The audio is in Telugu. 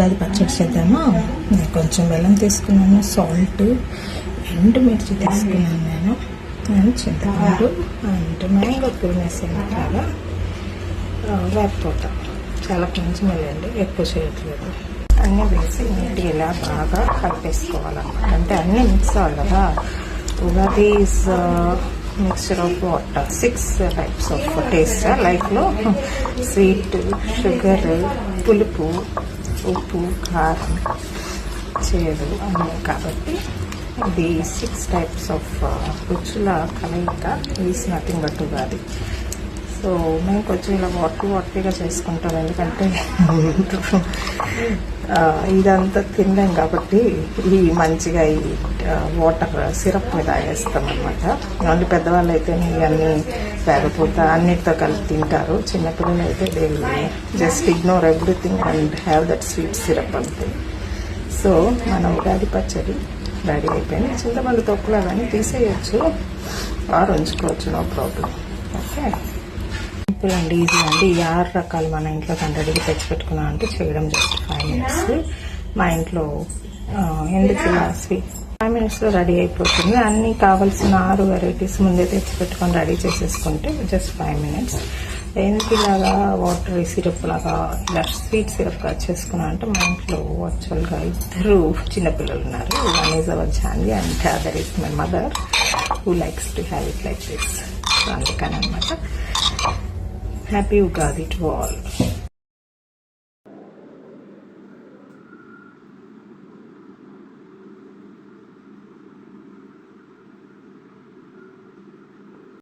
ఉగాది పచ్చడి చేద్దామా? నేను కొంచెం బెల్లం తీసుకున్నాను సాల్ట్ ఎండుమిర్చి తీసుకున్నాను నేను నేను చింతపండు అండ్ మ్యాంగో తురిమేసాను చాలా. వేపపోత చాలా కొంచెం వెళ్ళండి ఎక్కువ చేయట్లేదు. అన్నీ వేసి నీట్గా ఇలా బాగా కలిపేసుకోవాలన్నమాట. అంటే అన్నీ మిక్స్ అవ్వాలి కదా. Ugadi is mixture of water six types of taste లైఫ్లో స్వీట్ షుగర్ పులుపు ఉప్పు కారం చేదు అన్నీ కాబట్టి ఇది సిక్స్ టైప్స్ ఆఫ్ రుచుల కలయిక is nothing but Ugadi. So మేము కొంచెం ఇలా వాటర్ వాటిగా చేసుకుంటాం. ఎందుకంటే ఇదంతా తినలేం కాబట్టి ఈ మంచిగా ఈ వాటర్ సిరప్ మీద తాగేస్తాం అనమాట ఓన్లీ పెద్దవాళ్ళు అయితే ఇవన్నీ లేకపోతే అన్నిటితో కలిపి తింటారు. చిన్నపిల్లలు అయితే they just ignore everything and have that sweet syrup అంతే. సో మన ఉగాది పచ్చడి రెడీ అయిపోయింది. చింతపండు తొక్కులు అవన్నీ తీసేయచ్చు. ఆరు ఉంచుకోవచ్చు నో ప్రాబ్లం ఓకే సింపుల్ అండి ఈజీ అండి. ఈ ఆరు రకాలు మన ఇంట్లో రెడీగా తెచ్చిపెట్టుకున్నాం అంటే చేయడం జస్ట్ ఫైవ్ మినిట్స్ మా ఇంట్లో ఎందుకు ఇలా స్వీట్ ఫైవ్ మినిట్స్లో రెడీ అయిపోతుంది. అన్నీ కావాల్సిన ఆరు వెరైటీస్ ముందే తెచ్చిపెట్టుకొని రెడీ చేసేసుకుంటే జస్ట్ ఫైవ్ మినిట్స్ ఎందుకు ఇలాగా వాటర్ సిరప్ లాగా ఇలా స్వీట్ సిరప్గా చేసుకున్నా అంటే మా ఇంట్లో వర్చువల్గా ఇద్దరు చిన్నపిల్లలు ఉన్నారు. One is our Janvi and other is my mother who likes to have it like this అందుకని అనమాట హ్యాపీ ఉగాది టు ఆల్